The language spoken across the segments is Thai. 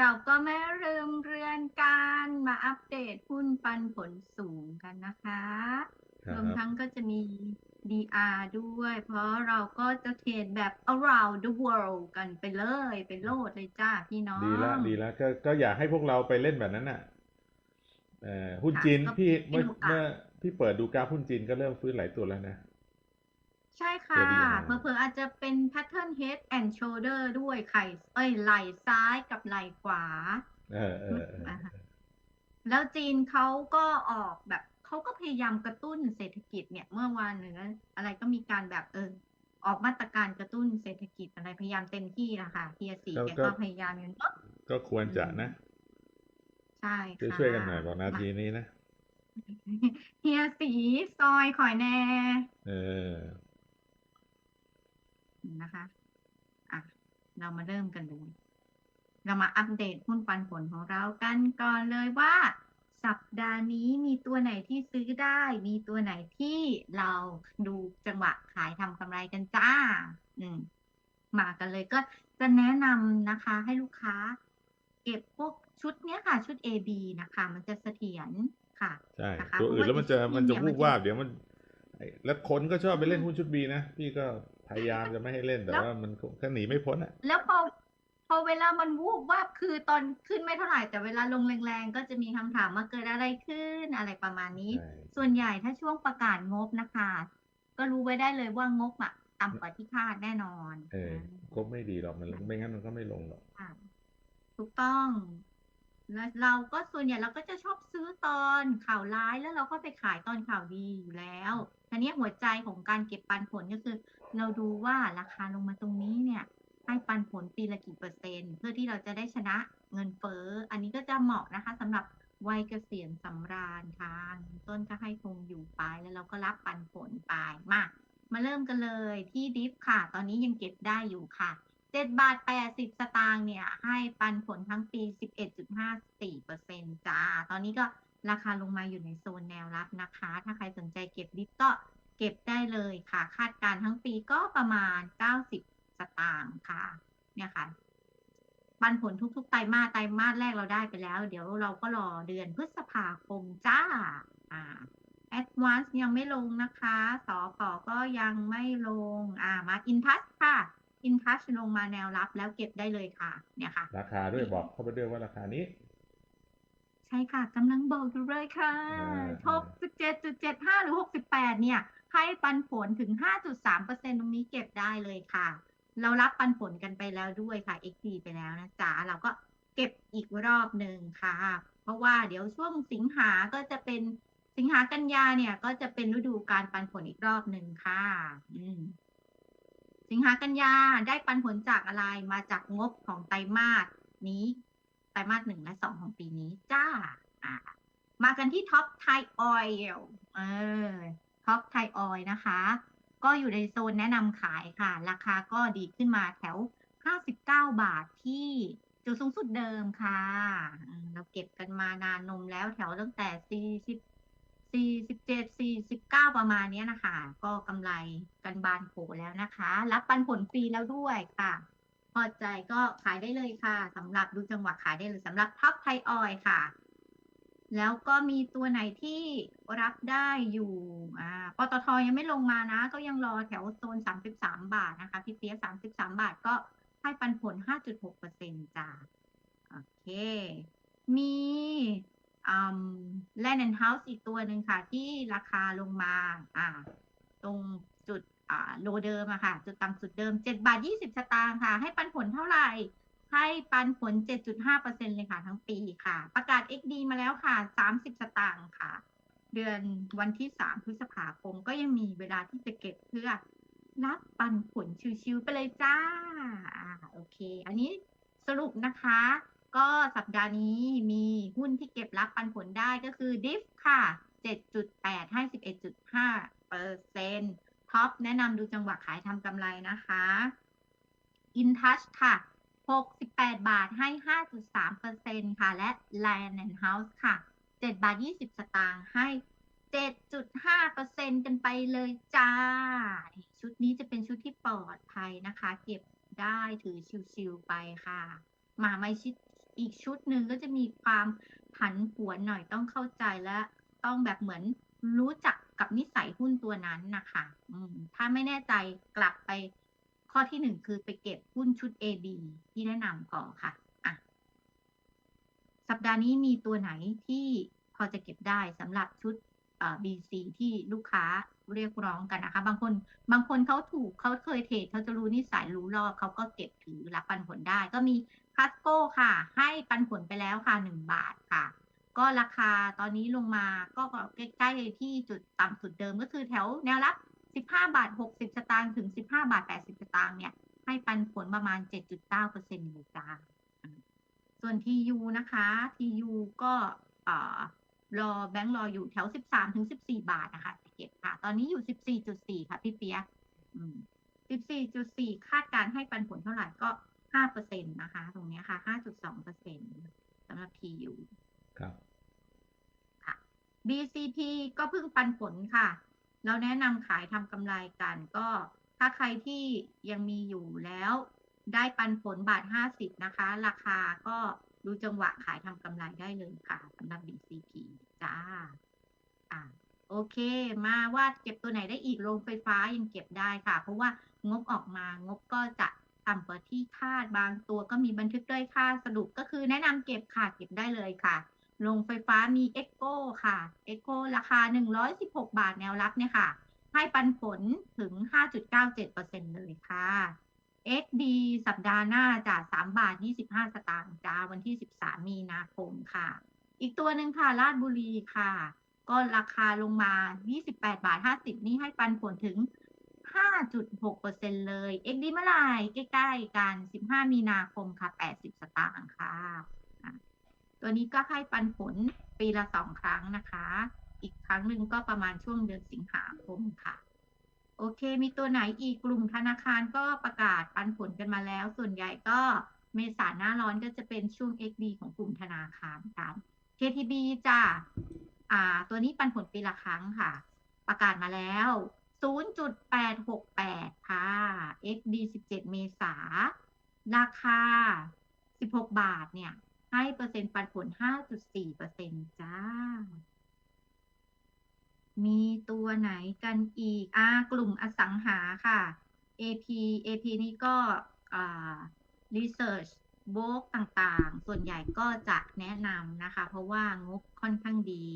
เราก็ไม่ลืมเรือนการมาอัปเดตหุ้นปันผลสูงกันนะคะครัรบวมทั้งก็จะมี DR ด้วย เพราะเราก็จะเทรดแบบ around the world กันไปเลยไปโลดเลยจ้าพี่น้อง ดีแล้วดีแล้วก็ก็อยากให้พวกเราไปเล่นแบบนั้นน่ะเอ่อหุ้นค่ะจีนก็พี่เป็นเมื่อโอกาสเมื่อพี่เปิดดูกราฟหุ้นจีนก็เริ่มฟื้นหลายตัวแล้วนะ ใช่ค่ะเดี๋ยวดีนะเผลอๆอาจจะเป็น pattern head and shoulder ด้วยไข่เอ้ยไหล่ซ้ายกับไหล่ขวา เออเออเอออ่าฮะแล้วจีนเขาก็ออกแบบเขาก็พยายามกระตุ้นเศรษฐกิจเนี่ย เมื่อวานหรืออะไรก็มีการแบบเออออกมาตรการกระตุ้นเศรษฐกิจอะไรพยายามเต็มที่ละค่ะเฮียสีแกก็พยายามอย่างเนอะก็ควรจะนะ ใช่ช่วยค่ะช่วยกันหน่อยบอกนาทีนี้นะเฮียสีซอยข่อยแน่ เออ นะคะอะเรามาเริ่มกันเลยเรามาอัปเดตหุ้นปันผลของเรากันก่อนเลยว่า สัปดาห์นี้มีตัวไหนที่ซื้อได้ มีตัวไหนที่เราดูจังหวะขายทำกำไรกันจ้า อืม มากันเลยก็จะแนะนำนะคะ ให้ลูกค้า เก็บพวกชุดเนี้ยค่ะ ชุด AB นะคะ มันจะเสถียรค่ะใช่นะคะตัวอื่นแล้วมันจะเพราะว่ามันจะเนี่ยวูมันบจะวาบเดี๋ยวมันไอ้แล้วคนก็ชอบไปเล่นหุ้นชุดบีนะพี่ก็ พยายามจะไม่ให้เล่นแต่แล้วว่ามันก็หนีไม่พ้นอะ แล้วพอพอเวลามันวูบวาบคือตอนขึ้นไม่เท่าไหร่แต่เวลาลงแรงๆ ก็จะมีคำถามมาเกิดอะไรขึ้นอะไรประมาณนี้ใช่ส่วนใหญ่ถ้าช่วงประกาศงบนะคะ ก็รู้ไว้ได้เลยว่างบอะต่ำกว่าที่คาดแน่นอน เออก็ไม่ดีหรอกมันไม่งั้นมันก็ไม่ลงหรอกค่ะถูกต้องแล้วเราก็ส่วนใหญ่เราก็จะชอบซื้อตอนข่าวร้ายแล้วเราก็ไปขายตอนข่าวดีอยู่แล้ว ทีนี้หัวใจของการเก็บปันผลก็คือ เราดูว่าราคาลงมาตรงนี้เนี่ย ให้ปันผลปีละกี่เปอร์เซ็นต์ เพื่อที่เราจะได้ชนะเงินเฟ้อ อันนี้ก็จะเหมาะนะคะสำหรับวัยเกษียณสำราญค่ะต้นก็ให้คงอยู่ไปแล้วเราก็รับปันผลไปมา มาเริ่มกันเลยที่ดิฟค่ะ ตอนนี้ยังเก็บได้อยู่ค่ะเจ็ดบาทแปดสิบสตางค์เนี่ย ให้ปันผลทั้งปีสิบเอ็ดจุดห้าสี่เปอร์เซ็นจ้า ตอนนี้ก็ ราคาลงมาอยู่ในโซนแนวรับนะคะ ถ้าใครสนใจเก็บดิฟก็เก็บได้เลยค่ะ คาดการณ์ทั้งปีก็ประมาณเก้าสิบสตางค์ค่ะ เนี่ยค่ะ ปันผลทุกๆ ไตรมาส ไตรมาสแรกเราได้ไปแล้ว เดี๋ยวเราก็รอเดือนพฤษภาคมจ้า อ่า Advance ยังไม่ลงนะคะ สอพอก็ยังไม่ลง อ่า มา Intouch ค่ะ Intouch ลงมาแนวรับแล้วเก็บได้เลยค่ะ เนี่ยค่ะ ราคาด้วยบอกเข้าไปด้วยว่าราคานี้ ใช่ค่ะกำลังบอกอยู่เลยค่ะอ่าหกสิบเจ็ดจุดเจ็ดห้าหรือหกสิบแปดเนี่ย ให้ปันผลถึงห้าจุดสามเปอร์เซ็นตรงนี้เก็บได้เลยค่ะ เรารับปันผลกันไปแล้วด้วยค่ะ XD ไปแล้วนะจ๊ะ เราก็เก็บอีกรอบหนึ่งค่ะ เพราะว่าเดี๋ยวช่วงสิงหาก็จะเป็นสิงหากันยาเนี่ยก็จะเป็นฤดูการปันผลอีกรอบหนึ่งค่ะ อืมสิงหากันยาได้ปันผลจากอะไรมาจากงบของไตรมาสนี้ ไตรมาสหนึ่งและสองของปีนี้จ้าอ่ามากันที่ท็อปไทยออยล์เออท็อปไทยออยล์นะคะ ก็อยู่ในโซนแนะนำขายค่ะ ราคาก็ดีขึ้นมาแถว 59 บาทที่จุดสูงสุดเดิมค่ะ เราเก็บกันมานานนมแล้วแถวตั้งแต่ 40 47 49 ประมาณนี้นะคะ ก็กำไรกันบานโผแล้วนะคะ รับปันผลฟรีแล้วด้วยค่ะ พอใจก็ขายได้เลยค่ะสำหรับดูจังหวะขายได้เลยสำหรับท็อปไทยออยค่ะ แล้วก็มีตัวไหนที่รับได้อยู่อ่าปตทยังไม่ลงมานะ ก็ยังรอแถวโซน 33 บาทนะคะ พี่เปียก33 บาทก็ให้ปันผล 5.6เปอร์เซ็นต์จ้าโอเค มีอืมแลนด์เฮาส์อีกตัวหนึ่งค่ะ ที่ราคาลงมา อ่า ตรงจุด โลเดิมอะค่ะ จุดต่ำสุดเดิม 7 บาท 20 สตางค์ค่ะ ให้ปันผลเท่าไหร่ ให้ปันผล 7.5%เลยค่ะ ทั้งปีค่ะ ประกาศ XD มาแล้วค่ะ 30 สตางค์ค่ะ เดือนวันที่ 3 พฤษภาคมก็ยังมีเวลาที่จะเก็บเพื่อรับปันผลชิวๆไปเลยจ้า โอเค อันนี้สรุปนะคะ ก็สัปดาห์นี้มีหุ้นที่เก็บรับปันผลได้ก็คือ DIF ค่ะ 7.8 ให้ 11.5เปอร์เซ็นต์ ท็อปแนะนำดูจังหวะขายทำกำไรนะคะ InTouch ค่ะ 68 บาทให้ 5.3เปอร์เซ็นค่ะ และ Land and House ค่ะ 7 บาท 20 สตางค์ให้ 7.5เปอร์เซ็นกันไปเลยจ้า ชุดนี้จะเป็นชุดที่ปลอดภัยนะคะ เก็บได้ถือชิวๆไปค่ะ มาไม่ชิดอีกชุดหนึ่งก็จะมีความผันผวนหน่อยต้องเข้าใจและต้องแบบเหมือนรู้จัก กับนิสัยหุ้นตัวนั้นนะคะอืถ้าไม่แน่ใจกลับไปข้อที่หนึ่งคือไปเก็บหุ้นชุด A B ที่แนะนำก่อนค่ะอะ สัปดาห์นี้มีตัวไหนที่พอจะเก็บได้สำหรับชุดเอ่อ BC ที่ลูกค้าเรียกร้องกันนะคะ บางคนบางคนเขาถูกเขาเคยเทรดเขาจะรู้นิสัยรู้รอบเขาก็เก็บถือรับปันผลได้ ก็มีคัสโก้ค่ะ ให้ปันผลไปแล้วค่ะหนึ่งบาทค่ะ ก็ราคาตอนนี้ลงมาก็ใกล้ๆที่จุดต่ำสุดเดิมก็คือแถวแนวรับ 15 บาท 60 สตางค์ถึง 15 บาท 80 สตางค์เนี่ย ให้ปันผลประมาณ 7.9%เลยจ้าส่วน TU นะคะ TU ก็เอ่อรอแบงค์รออยู่แถว 13 ถึง 14 บาทนะคะเก็บค่ะ ตอนนี้อยู่ 14.4 ค่ะ พี่เปียก14.4 คาดการให้ปันผลเท่าไหร่ก็ 5%นะคะ ตรงนี้ค่ะ 5.2%สำหรับ TU ครับ BCP ก็เพิ่งปันผลค่ะ เราแนะนำขายทำกำไรกัน ก็ถ้าใครที่ยังมีอยู่แล้ว ได้ปันผลบาทห้าสิบนะคะ ราคาก็ดูจังหวะขายทำกำไรได้เลยค่ะสำหรับ BCP จ้า อ่าโอเค มาว่าเก็บตัวไหนได้อีกโรงไฟฟ้ายังเก็บได้ค่ะ เพราะว่างบออกมางบก็จะต่ำกว่าที่คาดบางตัวก็มีบันทึกด้วยค่าสรุปก็คือแนะนำเก็บค่ะเก็บได้เลยค่ะ โรงไฟฟ้ามี e อ o ค่ะ e อ o ราคา 116 บาทแนวรับเนี่ยค่ะ ให้ปันผลถึง 5.97%เลยค่ะ XD สัปดาห์หน้าจาก3บาท 25 สตางค์จ้าวันที่ 13 มีนาคมค่ะ อีกตัวหนึ่งค่ะลาดบุรีค่ะ ก็ราคาลงมา 28 บาท 50 นี่ให้ปันผลถึง 5.6%เลย XD เมื่อไหร่ใกล้ ๆกัน 15 มีนาคมค่ะ 80 สตางค์ค่ะ ตัวนี้ก็ให้ปันผลปีละสองครั้งนะคะ อีกครั้งหนึ่งก็ประมาณช่วงเดือนสิงหาคมค่ะ โอเค มีตัวไหนอีกกลุ่มธนาคารก็ประกาศปันผลกันมาแล้ว ส่วนใหญ่ก็เมษาหน้าร้อนก็จะเป็นช่วง XD ของกลุ่มธนาคารค่ะ KTB จ้ะอ่า ตัวนี้ปันผลปีละครั้งค่ะ ประกาศมาแล้ว 0.868 ค่ะ XD 17 เมษา ราคา 16 บาทเนี่ย ให้เปอร์เซ็นต์ปันผล 5.4เปอร์เซ็นต์จ้า มีตัวไหนกันอีก อ่ากลุ่มอสังหาค่ะ AP AP นี่ก็อ่า research b o o k ต่างๆ ส่วนใหญ่ก็จะแนะนำนะคะ เพราะว่างบค่อนข้างดี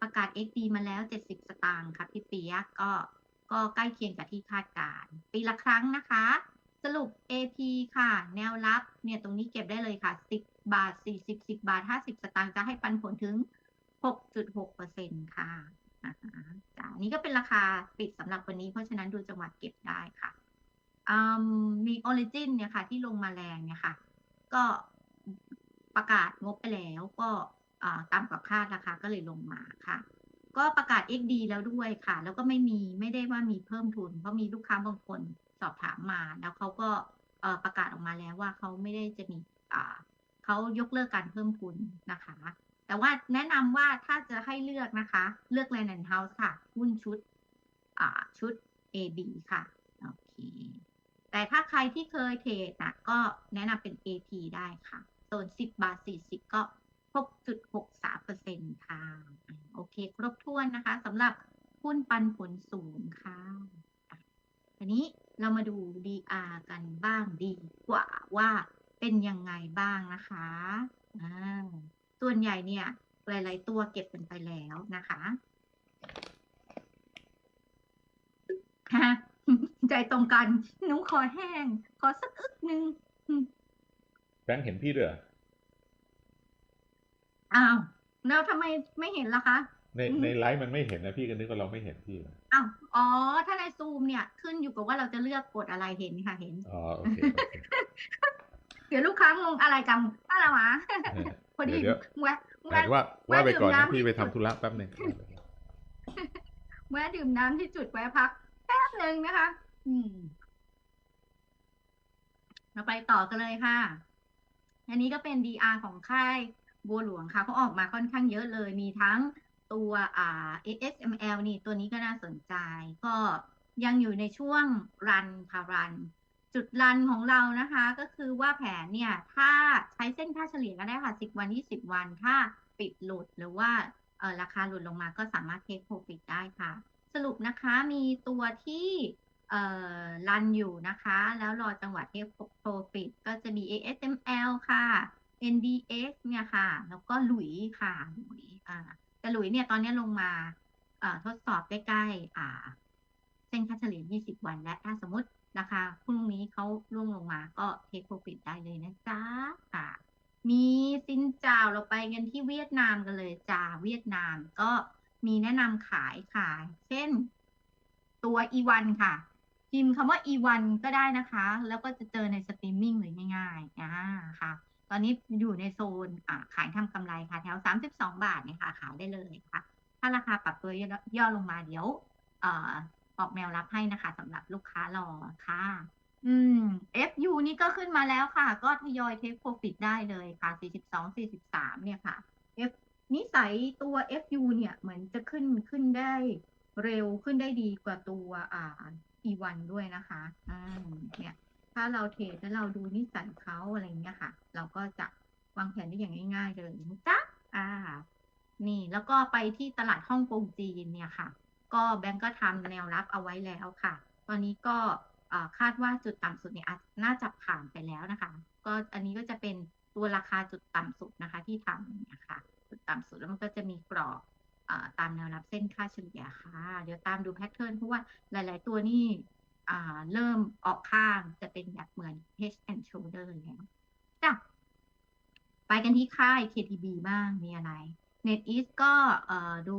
ประกาศ XD มาแล้ว 70 สตางค์ค่ะพี่เปียกก็ก็ใกล้เคียงกับที่คาดการณ์ปีละครั้งนะคะ สรุป AP ค่ะ แนวรับเนี่ยตรงนี้เก็บได้เลยค่ะ 10 บาท 40 10 บาท 50 สตางค์จะให้ปันผลถึง 6.6%ค่ะนะคะจ้ะอันนี้ก็เป็นราคาปิดสำหรับวันนี้เพราะฉะนั้นดูจังหวะเก็บได้ค่ะมมี Origin เนี่ยค่ะ ที่ลงมาแรงเนี่ยค่ะ ก็ประกาศงบไปแล้วก็อ่าตามกับคาดราคาก็เลยลงมาค่ะ ก็ประกาศ XD แล้วด้วยค่ะ แล้วก็ไม่มีไม่ได้ว่ามีเพิ่มทุน เพราะมีลูกค้าบางคนสอบถามมา แล้วเขาก็ประกาศออกมาแล้วว่าเขาไม่ได้จะมี เขายกเลิกการเพิ่มทุนนะคะ แต่ว่าแนะนำว่าถ้าจะให้เลือกนะคะ เลือก Land and House ค่ะ หุ้นชุดชุด AB ค่ะ โอเค แต่ถ้าใครที่เคยเทรดนะก็แนะนำเป็น AP ได้ค่ะโซน10 บาท 40 ก็6.63%ค่ะอะโอเค ครบถ้วนนะคะสำหรับหุ้นปันผลสูงค่ะอะทีนี้เรามาดู DR กันบ้างดีกว่าว่า เป็นยังไงบ้างนะคะอ่าส่วนใหญ่เนี่ย หลาย ๆ ตัวเก็บกันไปแล้วนะคะฮะใจตรงกันหนูขอแห้ง ขอสักอึกหนึ่งอืมแบงค์เห็นพี่ด้วยเหรออ้าวแล้วทำไมไม่เห็นล่ะคะ ในอืมในไลฟ์มันไม่เห็นนะพี่ก็นึกว่าเราไม่เห็นพี่นะอ้าวอ๋อ ถ้าในซูมเนี่ย ขึ้นอยู่กับว่าเราจะเลือกกดอะไรเห็นค่ะเห็น อ๋อ โอเคโอ เคเดี๋ยวลูกค้างงอะไรกันอะไรวะเออพอดีเดี๋ยวแวะหมายแวะถึงว่าว่าไปก่อนดื่มนะน้ำพี่ไปให้ทำสุดธุระแป๊บหนึ่งแวะดื่มน้ำที่จุดแวะพักแป๊บหนึ่งนะคะ อืมเราไปต่อกันเลยค่ะ อันนี้ก็เป็น DR ของค่ายบัวหลวงค่ะเขาออกมาค่อนข้างเยอะเลย มีทั้งตัวอ่า ASML นี่ตัวนี้ก็น่าสนใจ ก็ยังอยู่ในช่วงรันค่ะรัน จุดรันของเรานะคะ ก็คือว่าแผนเนี่ย ถ้าใช้เส้นค่าเฉลี่ยก็ได้ค่ะ 10 วัน 20 วัน ถ้าปิดหลุดหรือว่าราคาหลุดลงมาก็สามารถเทคโปรฟิตได้ค่ะ สรุปนะคะมีตัวที่เอ่อรันอยู่นะคะ แล้วรอจังหวะเทคโปรฟิตก็จะมี ASML ค่ะ NDX เนี่ยค่ะ แล้วก็หลุยค่ะหลุยอ่าแต่หลุยเนี่ยตอนนี้ลงมาทดสอบใกล้ๆเส้นค่าเฉลี่ย 20 วันและถ้าสมมติ ราคาพรุ่งนี้เขาร่วงลงมาก็เทคโปรฟิตได้เลยนะจ๊ะค่ะ มีซินจ้าเราไปกันที่เวียดนามกันเลยจ้าเวียดนามก็มีแนะนำขายค่ะ เช่น ตัว E1 ค่ะพิมพ์คำว่า E1 ก็ได้นะคะ แล้วก็จะเจอในสตรีมมิ่งเลยง่ายๆอ่าค่ะ ตอนนี้อยู่ในโซนอ่าขายทำกำไรค่ะ แถว 32 บาทเนี่ยค่ะ ขายได้เลยค่ะ ถ้าราคาปรับตัวย่อลงมาเดี๋ยว อ่อออกแนวรับให้นะคะสำหรับลูกค้ารอค่ะ อืม FU นี่ก็ขึ้นมาแล้วค่ะ ก็ทยอยเทคโปรฟิตได้เลยค่ะ 42 43 เนี่ยค่ะ F นิสัยตัว FU เนี่ย เหมือนจะขึ้นขึ้นได้เร็วขึ้นได้ดีกว่าตัวอ่า E1 ด้วยนะคะอืมเนี่ย ถ้าเราเทรดแล้วเราดูนิสัยเขาอะไรเงี้ยค่ะ เราก็จะวางแผนได้อย่างง่ายๆเลยนะจ๊ะอ่า นี่แล้วก็ไปที่ตลาดฮ่องกงจีนเนี่ยค่ะ ก็แบงก์ก็ทำแนวรับเอาไว้แล้วค่ะ ตอนนี้ก็คาดว่าจุดต่ำสุดเนี่ยน่าจะผ่านไปแล้วนะคะ ก็อันนี้ก็จะเป็นตัวราคาจุดต่ำสุดนะคะที่ทำนี่ยค่ะจุดต่ำสุดแล้วมันก็จะมีกรอบตามแนวรับเส้นค่าเฉลี่ยค่ะ เดี๋ยวตามดูแพทเทิร์นเพราะว่าหลาย ๆ ตัวนี่เริ่มออกข้างจะเป็นแบบเหมือน Head and Shoulder แล้วจ้ะไปกันที่ค่าย KTB บ้างมีอะไร NetEase ก็ดู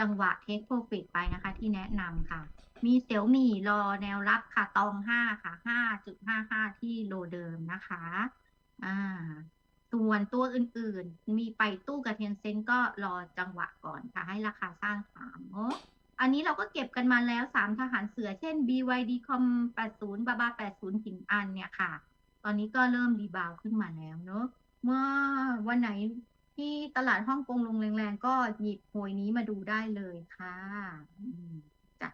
จังหวะ Take Profit ไปนะคะ ที่แนะนำค่ะ มีเสี่ยวมี่รอแนวรับค่ะ ตองห้าค่ะห้าจุดห้าห้าที่โลเดิมนะคะ อ่า ส่วนตัวอื่นๆ มีไปตู้กับเทนเซ็นก็รอจังหวะก่อนค่ะ ให้ราคาสร้างฐานเนาะอันนี้เราก็เก็บกันมาแล้วสามทหารเสือ เช่น BYD Com 80 บาบา80หินอันเนี่ยค่ะ ตอนนี้ก็เริ่มรีบาวขึ้นมาแล้วเนอะเมื่อวันไหน ที่ตลาดฮ่องกงลงแรงๆก็หยิบโพยนี้มาดูได้เลยค่ะจ้ะ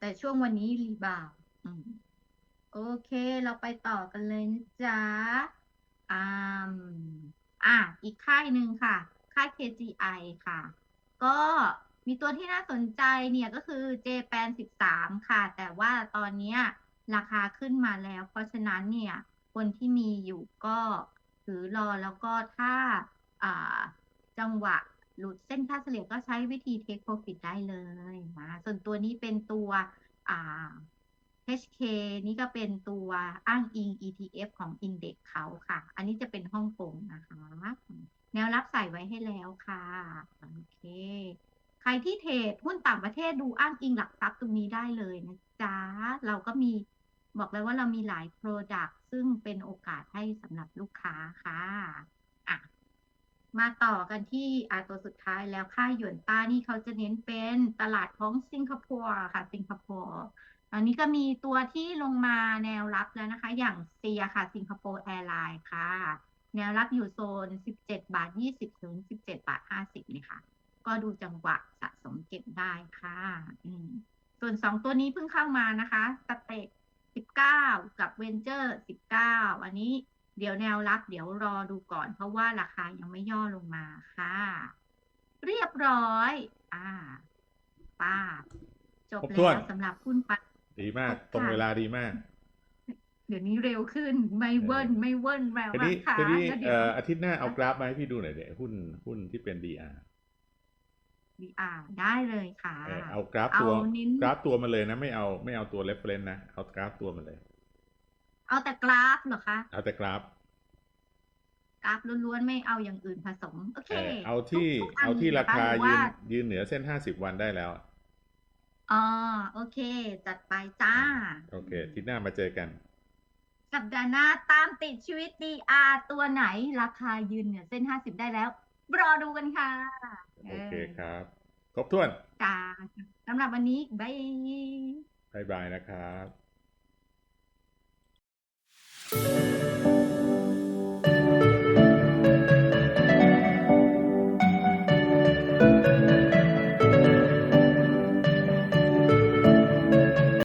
แต่ช่วงวันนี้รีบาวโอเค เราไปต่อกันเลยนะจ๊ะอ่าอะอีกค่ายหนึ่งค่ะ ค่าย KGI ค่ะ ก็มีตัวที่น่าสนใจเนี่ยก็คือ JPAN 13 ค่ะ แต่ว่าตอนนี้ราคาขึ้นมาแล้ว เพราะฉะนั้นเนี่ย คนที่มีอยู่ก็ถือรอแล้วก็ถ้า จังหวะหลุดเส้นค่าเฉลี่ยก็ใช้วิธี take profit ได้เลยนะส่วนตัวนี้เป็นตัว HK นี่ก็เป็นตัวอ้างอิง ETF ของ Index เขาค่ะ อันนี้จะเป็นฮ่องกงนะคะ แนวรับใส่ไว้ให้แล้วค่ะ โอเค ใครที่เทรดหุ้นต่างประเทศดูอ้างอิงหลักทรัพย์ตรงนี้ได้เลยนะจ๊ะ เราก็มีบอกเลยว่าเรามีหลาย Product ซึ่งเป็นโอกาสให้สำหรับลูกค้าค่ะ มาต่อกันที่อาตัวสุดท้ายแล้วค่ายหยวนต้านี่เขาจะเน้นเป็นตลาดของสิงคโปร์ค่ะ สิงคโปร์อันนี้ก็มีตัวที่ลงมาแนวรับแล้วนะคะ อย่างเซียค่ะ สิงคโปร์แอร์ไลน์ค่ะ แนวรับอยู่โซน 17 บาท 20 ถึง 17 บาท 50นี่ค่ะ ก็ดูจังหวะสะสมเก็บได้ค่ะ ส่วนสองตัวนี้เพิ่งเข้ามานะคะสเต็ก19 กับเวนเจอร์ 19 อันนี้ เดี๋ยวแนวรับเดี๋ยวรอดูก่อน เพราะว่าราคายังไม่ย่อลงมาค่ะ เรียบร้อย อ่าป้าบจบครบถ้วแล้นวสำหรับหุ้นปันดีมากครบตรงค่ะเวลาดีมาก เดี๋ยวนี้เร็วขึ้นไม่เวิร์นไม่เวิร์นแล้วทีนี้นะคะทีนี้แล้วเดี๋ยเอ่วออาทิตย์หน้าเอากราฟมาให้พี่ดูหน่อยเดี๋ยวหุ้นหุ้นที่เป็น DR VR ได้เลยค่ะ เออเอากราฟเอาตัวนิ้นกราฟตัวมาเลยนะ ไม่เอาไม่เอาตัว reference นะ เอากราฟตัวมาเลย เอาแต่กราฟเหรอคะ เอาแต่กราฟ กราฟล้วนๆ ไม่เอาอย่างอื่นผสม โอเค เออเอาที่ทุกๆนเอาที่ราคาหอยืว่นยืนเหนือเส้นห้าสิบวันได้แล้วอ๋อโอเค จัดไปจ้า โอเคอาทิตย์หน้ามาเจอกัน สัปดาห์หน้าตามติดชีวิต DR ตัวไหน ราคายืนเหนือเส้น50ได้แล้ว รอดูกันค่ะ โอเคครับ ครบถ้วนจ้าสำหรับวันนี้บายบายบายนะครับ Música